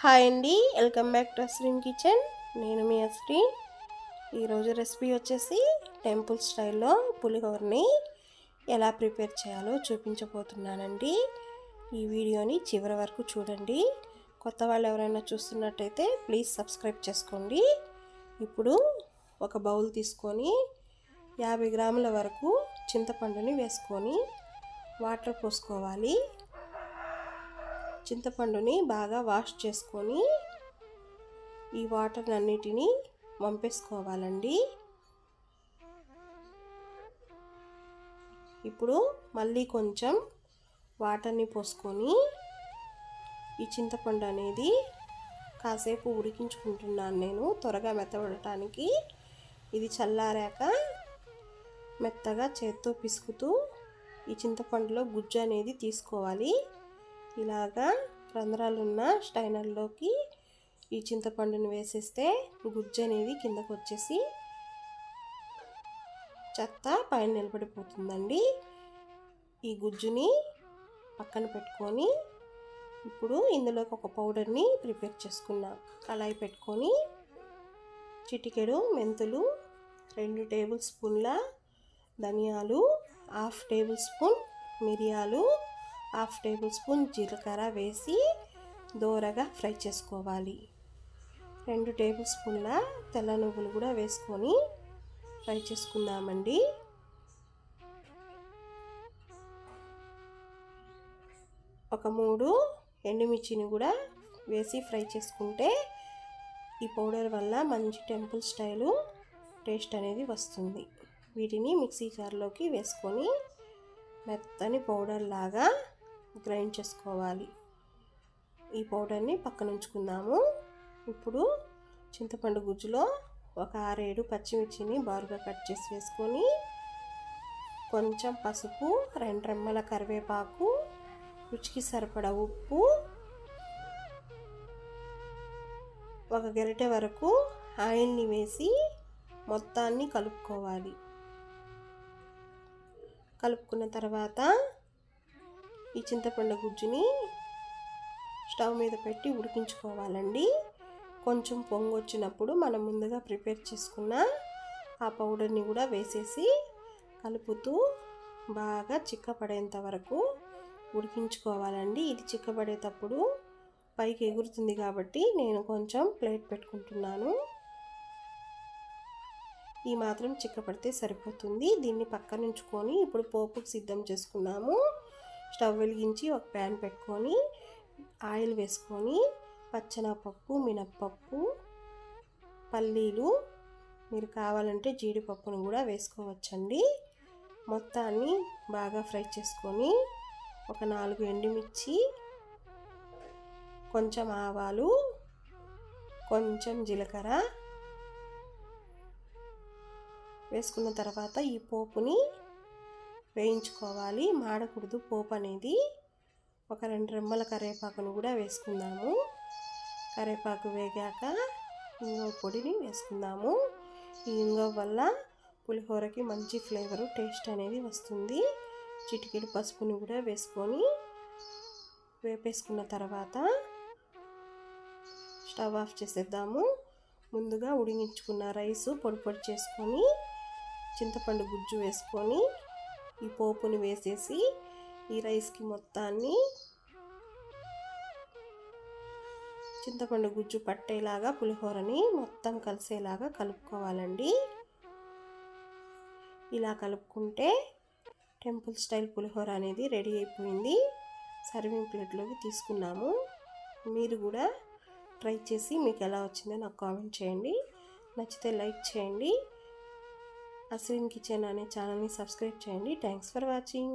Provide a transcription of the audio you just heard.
Hi అండి welcome back to Asreen kitchen. నేను మీ అస్రీన్ ఈరోజు రెసిపీ వచ్చేసి టెంపుల్ స్టైల్లో పులిహోరని ఎలా ప్రిపేర్ చేయాలో చూపించబోతున్నానండి. ఈ వీడియోని చివరి వరకు చూడండి. కొత్త వాళ్ళు ఎవరైనా చూస్తున్నట్టయితే ప్లీజ్ సబ్స్క్రైబ్ చేసుకోండి. ఇప్పుడు ఒక బౌల్ తీసుకొని యాభై గ్రాముల వరకు చింతపండుని వేసుకొని వాటర్ పోసుకోవాలి. చింతపండుని బాగా వాష్ చేసుకొని ఈ వాటర్ అన్నిటినీ వంపేసుకోవాలండి ఇప్పుడు మళ్ళీ కొంచెం వాటర్ని పోసుకొని ఈ చింతపండు అనేది కాసేపు ఉడికించుకుంటున్నాను నేను త్వరగా మెత్తబడటానికి. ఇది చల్లారాక మెత్తగా చేత్తో పిసుకుతూ ఈ చింతపండులో గుజ్జు అనేది తీసుకోవాలి. ఇలాగా రంధ్రాలున్న స్టైనర్లోకి ఈ చింతపండుని వేసేస్తే గుజ్జు అనేది కిందకు వచ్చేసి చెత్త పైన నిలబడిపోతుందండి. ఈ గుజ్జుని పక్కన పెట్టుకొని ఇప్పుడు ఇందులోకి ఒక పౌడర్ని ప్రిపేర్ చేసుకున్నాం. కళాయి పెట్టుకొని చిటికెడు మెంతులు రెండు టేబుల్ స్పూన్ల ధనియాలు హాఫ్ టేబుల్ స్పూన్ మిరియాలు హాఫ్ టేబుల్ స్పూన్ జీలకర్ర వేసి దోరగా ఫ్రై చేసుకోవాలి. రెండు టేబుల్ స్పూన్ల తెల్ల నువ్వులు కూడా వేసుకొని ఫ్రై చేసుకుందామండి. ఒక మూడు ఎండుమిర్చిని కూడా వేసి ఫ్రై చేసుకుంటే ఈ పౌడర్ వల్ల మంచి టెంపుల్ స్టైలు టేస్ట్ అనేది వస్తుంది. వీటిని మిక్సీ జార్లోకి వేసుకొని మెత్తని పౌడర్ లాగా గ్రైండ్ చేసుకోవాలి. ఈ పౌడర్ని పక్కన ఉంచుకుందాము ఇప్పుడు చింతపండు గుజ్జులో ఒక ఆరేడు పచ్చిమిర్చిని బారుగా కట్ చేసి వేసుకొని కొంచెం పసుపు రెండు రెమ్మల కరివేపాకు రుచికి సరిపడా ఉప్పు ఒక గరిటె వరకు ఆయిల్ని వేసి మొత్తాన్ని కలుపుకోవాలి. కలుపుకున్న తర్వాత ఈ చింతపండు గుజ్జుని స్టవ్ మీద పెట్టి ఉడికించుకోవాలండి. కొంచెం పొంగు వచ్చినప్పుడు మనం ముందుగా ప్రిపేర్ చేసుకున్న ఆ పౌడర్ని కూడా వేసేసి కలుపుతూ బాగా చిక్కపడేంత వరకు ఉడికించుకోవాలండి. ఇది చిక్కబడేటప్పుడు పైకి ఎగురుతుంది కాబట్టి నేను కొంచెం ప్లేట్ పెట్టుకుంటున్నాను. ఈ మాత్రం చిక్కపడితే సరిపోతుంది. దీన్ని పక్కన ఉంచుకొని ఇప్పుడు పోపుకు సిద్ధం చేసుకున్నాము. స్టవ్ వెలిగించి ఒక ప్యాన్ పెట్టుకొని ఆయిల్ వేసుకొని పచ్చనపప్పు మినప్పప్పు పల్లీలు మీరు కావాలంటే జీడిపప్పును కూడా వేసుకోవచ్చండి. మొత్తాన్ని బాగా ఫ్రై చేసుకొని ఒక నాలుగు ఎండుమిర్చి కొంచెం ఆవాలు కొంచెం జీలకర్ర వేసుకున్న తర్వాత ఈ పోపుని వేయించుకోవాలి. మాడకూడదు పోపు అనేది. ఒక రెండు రెమ్మల కరివేపాకును కూడా వేసుకుందాము. కరివేపాకు వేగాక ఇంగవ పొడిని వేసుకుందాము. ఈ ఇంగవ వల్ల పులిహోరకి మంచి ఫ్లేవరు టేస్ట్ అనేది వస్తుంది. చిటికెడు పసుపుని కూడా వేసుకొని వేపేసుకున్న తర్వాత స్టవ్ ఆఫ్ చేసేద్దాము. ముందుగా ఉడిగించుకున్న రైసు పొడి పొడి చేసుకొని చింతపండు గుజ్జు వేసుకొని ఈ పోపుని వేసేసి ఈ రైస్కి మొత్తాన్ని చింతపండు గుజ్జు పట్టేలాగా పులిహోరని మొత్తం కలిసేలాగా కలుపుకోవాలండి. ఇలా కలుపుకుంటే టెంపుల్ స్టైల్ పులిహోర అనేది రెడీ అయిపోయింది. సర్వింగ్ ప్లేట్లోకి తీసుకున్నాము. మీరు కూడా ట్రై చేసి మీకు ఎలా వచ్చిందో నాకు కామెంట్ చేయండి. నచ్చితే లైక్ చేయండి. అస్రీన్ కిచెన్ అనే ఛానల్ని సబ్స్క్రైబ్ చేయండి. Thanks for watching